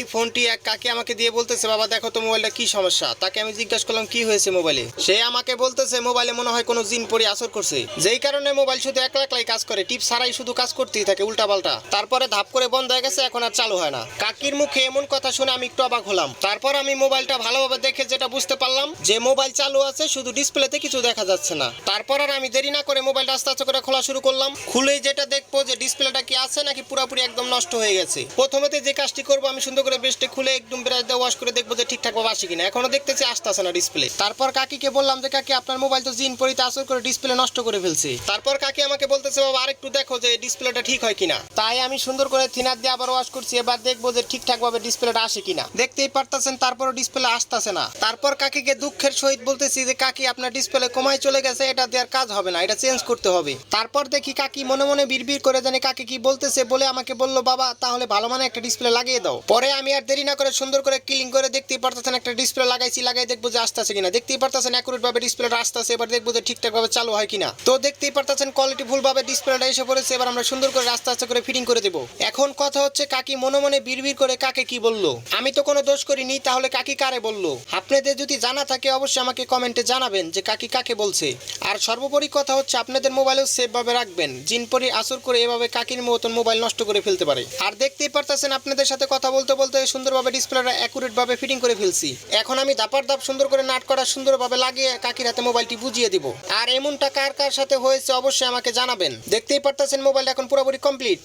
এই ফোনটি এক কাকে আমাকে দিয়ে বলতেছে, বাবা, দেখো তো মোবাইলটা কি সমস্যা। তাকে আমি জিজ্ঞাসা করলাম, কি হয়েছে মোবাইলে? সে আমাকে বলতেছে, মোবাইলে মনে হয় কোনো জিন পরি আসর করছে। যেই কারণে মোবাইল শুধু একলা একলাই কাজ করে, টিপ ছাড়াই শুধু কাজ করতেই থাকে উল্টা পাল্টা তারপরে ধাপ করে বন্ধ হয়ে গেছে, এখন আর চালু হয় না। কাকির মুখে এমন কথা শুনে আমি একটু অবাক হলাম। তারপর আমি মোবাইলটা ভালোভাবে দেখে যেটা বুঝতে পারলাম, যে মোবাইল চালু আছে, শুধু ডিসপ্লেতে কিছু দেখা যাচ্ছে না। তারপর আর আমি দেরি না করে মোবাইলটা আস্তে আস্তে করে খোলা শুরু করলাম। খুলেই যেটা দেখব যে ডিসপ্লেটা কি আছে নাকি পুরোপুরি একদম নষ্ট হয়ে গেছে। প্রথমেতে যে কাজটি করব, আমি সুন্দর করে বেস্টে খুলে একদম ব্রাশ দিয়ে ওয়াশ করে দেখব যে ঠিকঠাক ভাবে আসে কিনা। এখনও দেখতেছি আসতেছে না ডিসপ্লে তারপর কাকিকে বললাম যে, কাকি, আপনার মোবাইল তো জিন পরিতে আসর করে ডিসপ্লে নষ্ট করে ফেলছে। তারপর কাকি আমাকে বলতেছে, বাবা, আরেকটু দেখো যে ডিসপ্লেটা ঠিক হয় কিনা। তাই আমি সুন্দর করে থিনার দিয়ে আবার ওয়াশ করছি, এবার দেখব যে ঠিকঠাক ভাবে ডিসপ্লেটা আসে কিনা। দেখতেই পারতেছেন, তারপরও ডিসপ্লে আসতেছে না। তারপর কাকিকে দুঃখের সহিত বলতেছি যে, কাকি, আপনার ডিসপ্লে কমায় চলে গেছে, এটা দেওয়ার কাজ হবে না, এটা চেঞ্জ করতে হবে। তারপর দেখি কাকি মনে মনে বিড়বিড় করে জানি কাকি কি বলতেছে বলে আমাকে বলল, বাবা, তাহলে ভালো মানে একটা ডিসপ্লে লাগিয়ে দাও। পরে আমি আর দেরি না করে সুন্দর করে ক্লিন করে দেখতেই পারতেছেন একটা ডিসপ্লে লাগাইছি, লাগাই দেখব যে আসতেছে কিনা। দেখতেই পারতেছেন অ্যাকুরেট ভাবে ডিসপ্লেটা আসতেছে, এবার দেখব যে ঠিকঠাক ভাবে চালু হয় কিনা। তো দেখতেই পারতেছেন কোয়ালিটি ফুল ভাবে ডিসপ্লেটা এসে পড়েছে, এবার আমরা সুন্দর করে আস্তে আস্তে করে ফিটিং করে দেবো। এখন কথা হচ্ছে কাকি মনে মনে বিড়বিড় করে কাকে কি বলল। আমি তো কোনো দোষ করিনি, তাহলে কাকি কারে বলল? আপনাদের যদি জানা থাকে অবশ্যই আমাকে কমেন্টে জানাবেন যে কাকি কাকে বলছে। আর সর্বোপরি কথা হচ্ছে আপনাদের মোবাইলেও সেফ ভাবে রাখবেন, জিনপরি আসর করে এভাবে কাকির মতন মোবাইল নষ্ট করে ফেলতে পারে। আর দেখতেই পারতেছেন আপনাদের সাথে কথা বলতে বলতে সুন্দরভাবে ডিসপ্লেটা অ্যাকুরেট ভাবে ফিটিং করে ফেলছি। এখন আমি দাপার দাপ সুন্দর করে নাট করা সুন্দরভাবে লাগিয়ে কাকির হাতে মোবাইলটি বুঝিয়ে দিব। আর এমনটা কার কার সাথে হয়েছে অবশ্যই আমাকে জানাবেন। দেখতেই পারতেছেন মোবাইলটা এখন পুরোপুরি কমপ্লিট